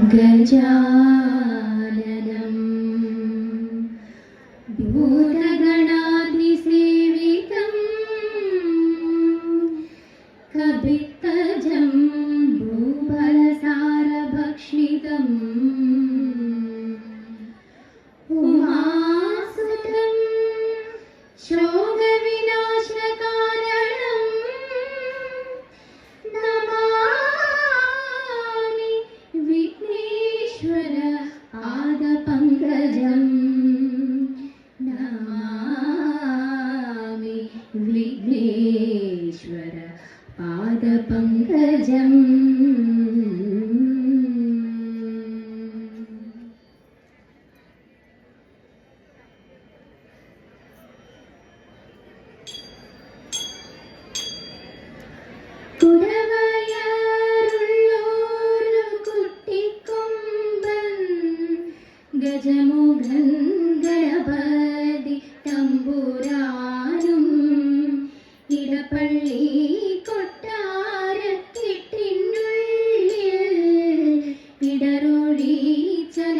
गजाननम्। भूतगणादिसेवितम् कवित्तजम्। Belgium.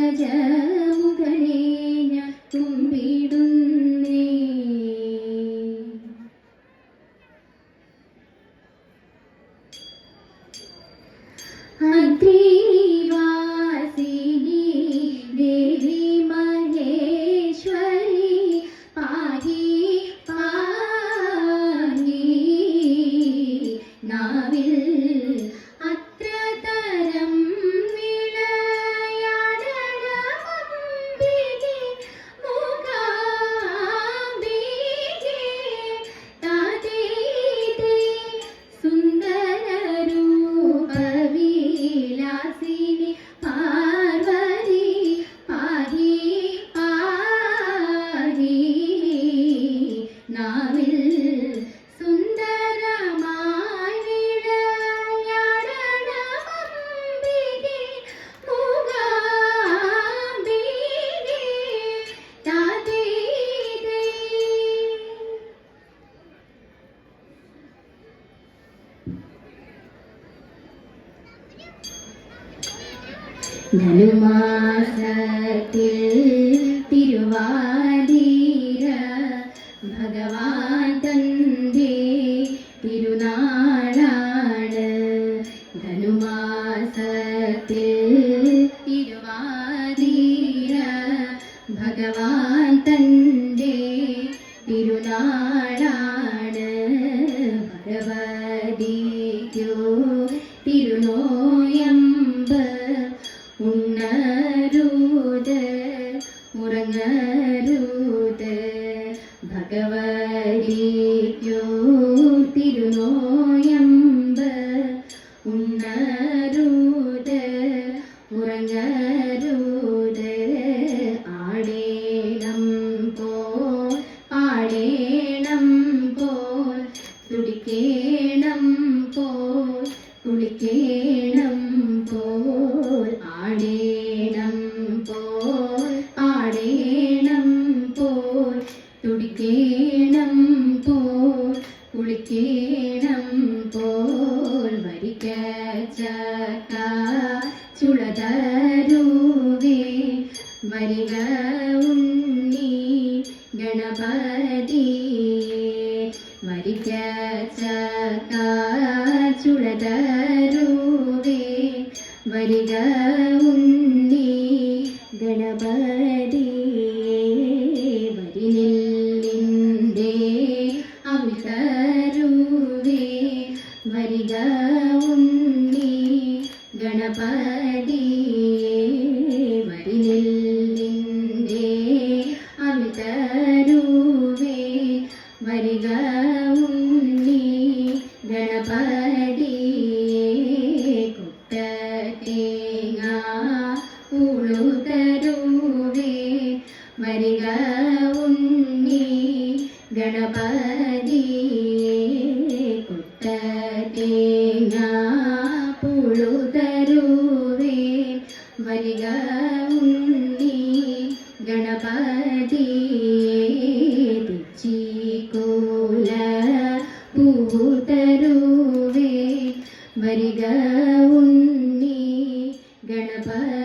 ഗജമുഖനേന തുമ്പിടുന്നു. ധനുമാസത്തിൽ Thiruvathira ഭഗവാൻ തന്റെ തിരുനാളാണ്. ധനുമാസത്തിൽ തിരുവാതിര ഭഗവാൻ തന്റെ ചുളയാത്ത ചുളതരൂവേ വരിക ഉണ്ണി ഗണപതി. വരിക ചക്ക ചുളതരൂവേ വരിക ഉണ്ണി ഗണപതി തരുവേ വരിക ഉണ്ണി ഗണപതി